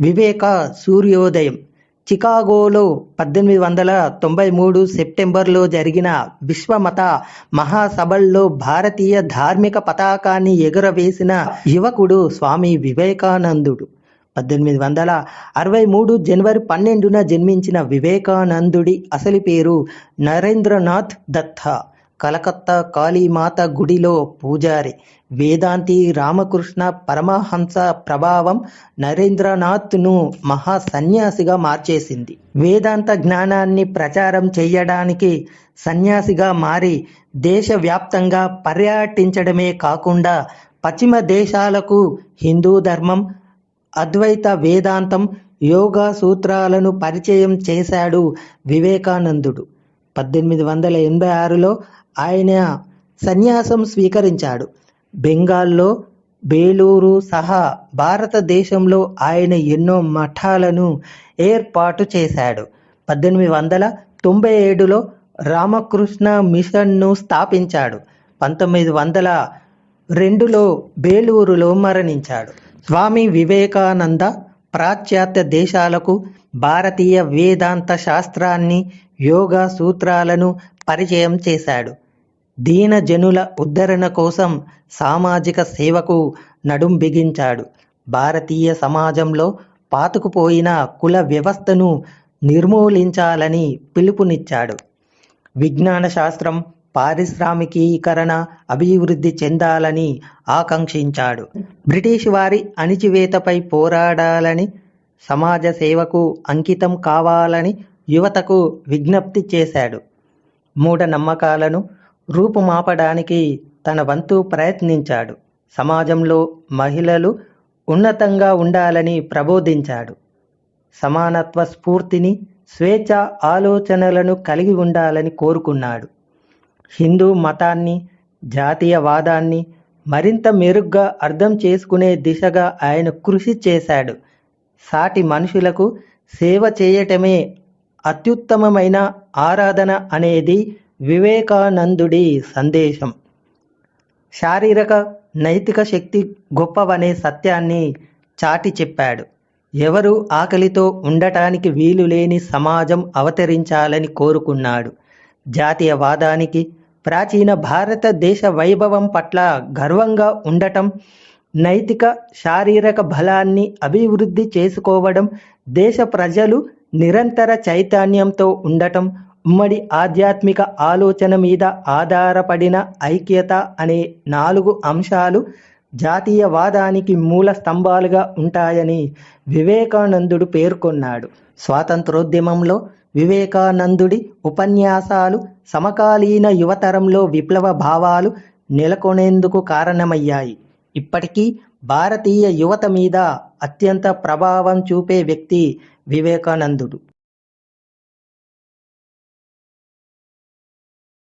వివేక సూర్యోదయం. చికాగోలో పద్దెనిమిది వందల తొంభై మూడు సెప్టెంబర్లో జరిగిన విశ్వమత మహాసభల్లో భారతీయ ధార్మిక పతాకాన్ని ఎగురవేసిన యువకుడు స్వామి వివేకానందుడు. పద్దెనిమిది వందల అరవై మూడు జనవరి పన్నెండున జన్మించిన వివేకానందుడి అసలు పేరు నరేంద్రనాథ్ దత్తా. కలకత్తా కాళీమాత గుడిలో పూజారి వేదాంతి రామకృష్ణ పరమహంస ప్రభావం నరేంద్రనాథ్ను మహా సన్యాసిగా మార్చేసింది. వేదాంత జ్ఞానాన్ని ప్రచారం చేయడానికి సన్యాసిగా మారి దేశవ్యాప్తంగా పర్యటించడమే కాకుండా పశ్చిమ దేశాలకు హిందూ ధర్మం అద్వైత వేదాంతం యోగా సూత్రాలను పరిచయం చేశాడు వివేకానందుడు. పద్దెనిమిది వందల ఎనభై ఆరులో ఆయన సన్యాసం స్వీకరించాడు. బెంగాల్లో బేలూరు సహా భారతదేశంలో ఆయన ఎన్నో మఠాలను ఏర్పాటు చేశాడు. పద్దెనిమిది వందల తొంభై ఏడులో రామకృష్ణ మిషన్ను స్థాపించాడు. పంతొమ్మిది వందల రెండులో బేలూరులో మరణించాడు. స్వామి వివేకానంద పాశ్చాత్య దేశాలకు భారతీయ వేదాంత శాస్త్రాన్ని యోగా సూత్రాలను పరిచయం చేశాడు. దీన జనుల ఉద్ధరణ కోసం సామాజిక సేవకు నడుం బిగించాడు. భారతీయ సమాజంలో పాతుకుపోయిన కుల వ్యవస్థను నిర్మూలించాలని పిలుపునిచ్చాడు. విజ్ఞాన శాస్త్రం పారిశ్రామికీకరణ అభివృద్ధి చెందాలని ఆకాంక్షించాడు. బ్రిటిష్ వారి అణిచివేతపై పోరాడాలని సమాజ సేవకు అంకితం కావాలని యువతకు విజ్ఞప్తి చేశాడు. మూఢనమ్మకాలను రూపుమాపడానికి తన వంతు ప్రయత్నించాడు. సమాజంలో మహిళలు ఉన్నతంగా ఉండాలని ప్రబోధించాడు. సమానత్వ స్ఫూర్తిని స్వేచ్ఛ ఆలోచనలను కలిగి ఉండాలని కోరుకున్నాడు. హిందూ మతాన్ని జాతీయవాదాన్ని మరింత మెరుగ్గా అర్థం చేసుకునే దిశగా ఆయన కృషి చేశాడు. సాటి మనుషులకు సేవ చేయటమే అత్యుత్తమమైన ఆరాధన అనేది వివేకానందుడి సందేశం. శారీరక నైతిక శక్తి గొప్పవనే సత్యాన్ని చాటి చెప్పాడు. ఎవరు ఆకలితో ఉండటానికి వీలు లేని సమాజం అవతరించాలని కోరుకున్నాడు. జాతీయవాదానికి ప్రాచీన భారతదేశ వైభవం పట్ల గర్వంగా ఉండటం నైతిక శారీరక బలాన్ని అభివృద్ధి చేసుకోవడం దేశ ప్రజలు నిరంతర చైతన్యంతో ఉండటం ఉమ్మడి ఆధ్యాత్మిక ఆలోచన మీద ఆధారపడిన ఐక్యత అనే నాలుగు అంశాలు జాతీయవాదానికి మూల స్తంభాలుగా ఉంటాయని వివేకానందుడు పేర్కొన్నాడు. స్వాతంత్రోద్యమంలో వివేకానందుడి ఉపన్యాసాలు సమకాలీన యువతరంలో విప్లవ భావాలు నెలకొనేందుకు కారణమయ్యాయి. ఇప్పటికీ భారతీయ యువత మీద అత్యంత ప్రభావం చూపే వ్యక్తి వివేకానందుడు.